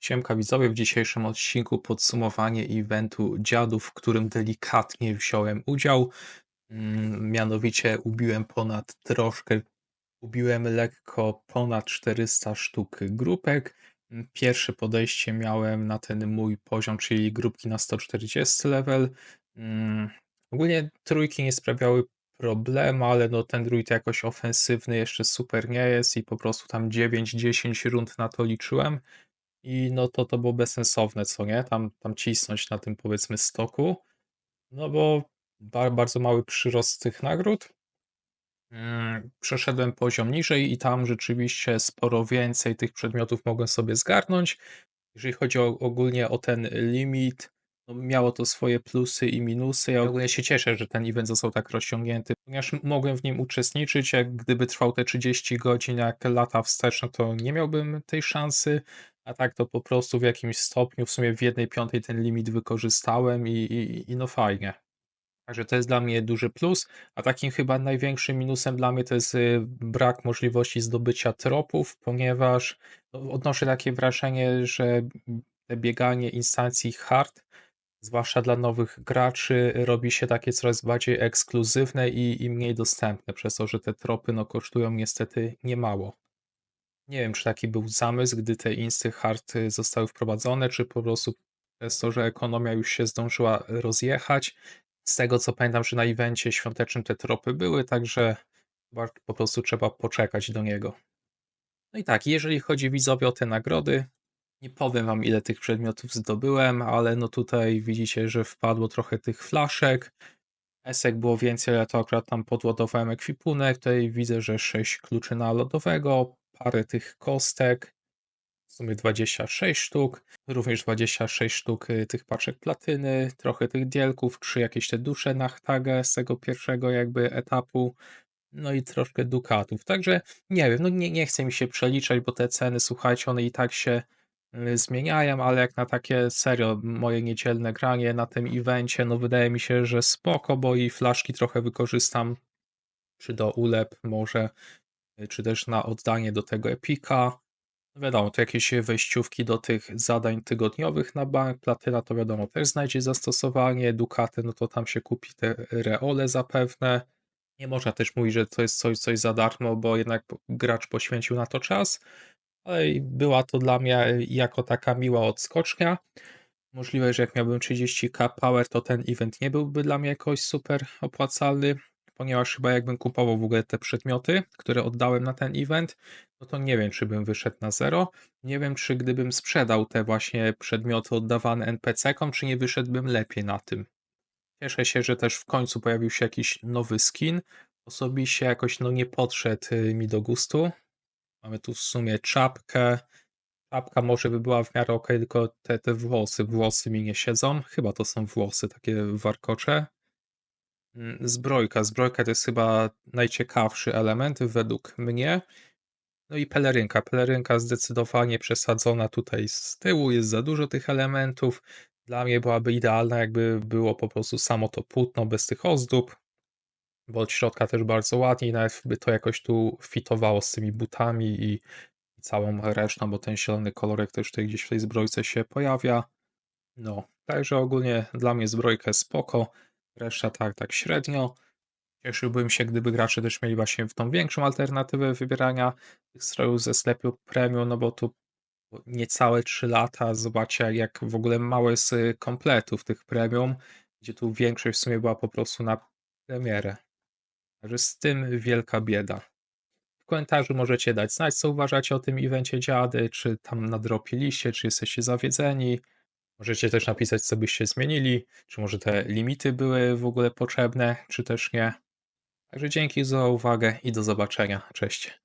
Siemka widzowie, w dzisiejszym odcinku podsumowanie eventu dziadów, w którym delikatnie wziąłem udział. Mm, Mianowicie ubiłem ponad troszkę, ubiłem lekko ponad 400 sztuk grupek. Mm, Pierwsze podejście miałem na ten mój poziom, czyli grupki na 140 level. Mm, Ogólnie trójki nie sprawiały problemu, ale no ten druid jakoś ofensywny jeszcze super nie jest i po prostu tam 9-10 rund na to liczyłem. I no to to było bezsensowne, co nie? Tam tam cisnąć na tym, powiedzmy, stoku, no bo ba bardzo mały przyrost tych nagród. Mm, przeszedłem poziom niżej i tam rzeczywiście sporo więcej tych przedmiotów mogłem sobie zgarnąć. Jeżeli chodzi o ogólnie o ten limit, no miało to swoje plusy i minusy. Ja ogólnie się cieszę, że ten event został tak rozciągnięty, ponieważ mogłem w nim uczestniczyć. Jak gdyby trwał te 30 godzin jak lata wstecz, no to nie miałbym tej szansy, a tak to po prostu w jakimś stopniu, w sumie w 1/5 ten limit wykorzystałem i i i no fajnie. Także to jest dla mnie duży plus, a takim chyba największym minusem dla mnie to jest, y, brak możliwości zdobycia tropów, ponieważ no odnoszę takie wrażenie, że, bieganie instancji hard, zwłaszcza dla nowych graczy, robi się takie coraz bardziej ekskluzywne i i mniej dostępne, przez to, że te tropy, no, kosztują niestety niemało. Nie wiem, czy taki był zamysł, gdy te insty hard, zostały wprowadzone, czy po prostu przez to, że ekonomia już się zdążyła rozjechać. Z tego co pamiętam, że na evencie świątecznym te tropy były, także po prostu trzeba poczekać do niego. No i tak, jeżeli chodzi widzowie o te nagrody, nie powiem wam ile tych przedmiotów zdobyłem, ale no tutaj widzicie, że wpadło trochę tych flaszek. Esek było więcej, ale to akurat tam podładowałem ekwipunek. Tutaj widzę, że 6 kluczy na lodowego, parę tych kostek, w sumie 26 sztuk, również 26 sztuk y, tych paczek platyny, trochę tych dielków, 3 jakieś te dusze na htagę z tego pierwszego jakby etapu, no i troszkę dukatów. Także nie wiem, no nie, nie chce mi się przeliczać, bo te ceny, słuchajcie, one i tak się y, zmieniają, ale jak na takie serio moje niedzielne granie na tym evencie, no wydaje mi się, że spoko, bo i flaszki trochę wykorzystam, czy do ulep może, czy też na oddanie do tego epika. No wiadomo, to jakieś wejściówki do tych zadań tygodniowych na bank, platyna to wiadomo też znajdzie zastosowanie, dukaty, no to tam się kupi te reole zapewne. Nie można też mówić, że to jest coś, coś za darmo, bo jednak gracz poświęcił na to czas, ale była to dla mnie jako taka miła odskocznia. Możliwe, że jak miałbym 30k power, to ten event nie byłby dla mnie jakoś super opłacalny, ponieważ chyba jakbym kupował w ogóle te przedmioty, które oddałem na ten event, no to nie wiem, czy bym wyszedł na zero. Nie wiem, czy gdybym sprzedał te właśnie przedmioty oddawane NPC-kom, czy nie wyszedłbym lepiej na tym. Cieszę się, że też w końcu pojawił się jakiś nowy skin. Osobiście jakoś no nie podszedł y, mi do gustu. Mamy tu w sumie czapkę. Czapka może by była w miarę ok, tylko te, te włosy, włosy mi nie siedzą. Chyba to są włosy takie warkocze. Mm, Zbrojka. Zbrojka to jest chyba najciekawszy element według mnie. No i pelerynka. Pelerynka zdecydowanie przesadzona tutaj z tyłu, jest za dużo tych elementów. Dla mnie byłaby idealna, jakby było po prostu samo to płótno bez tych ozdób, bo od środka też bardzo ładnie i nawet by to jakoś tu fitowało z tymi butami i, całą resztą, bo ten zielony kolorek też tutaj gdzieś w tej zbrojce się pojawia. No, także ogólnie dla mnie zbrojka spoko, reszta tak, tak średnio. Cieszyłbym się, gdyby gracze też mieli właśnie w tą większą alternatywę wybierania tych strojów ze sklepu premium, no bo tu niecałe 3 lata. Zobaczcie, jak w ogóle mało jest kompletów tych premium, gdzie tu większość w sumie była po prostu na premierę. Także z tym wielka bieda. W komentarzu możecie dać znać, co uważacie o tym evencie dziady, czy tam nadropiliście, czy jesteście zawiedzeni. Możecie też napisać, co byście zmienili, czy może te limity były w ogóle potrzebne, czy też nie. Także dzięki za uwagę i do zobaczenia. Cześć.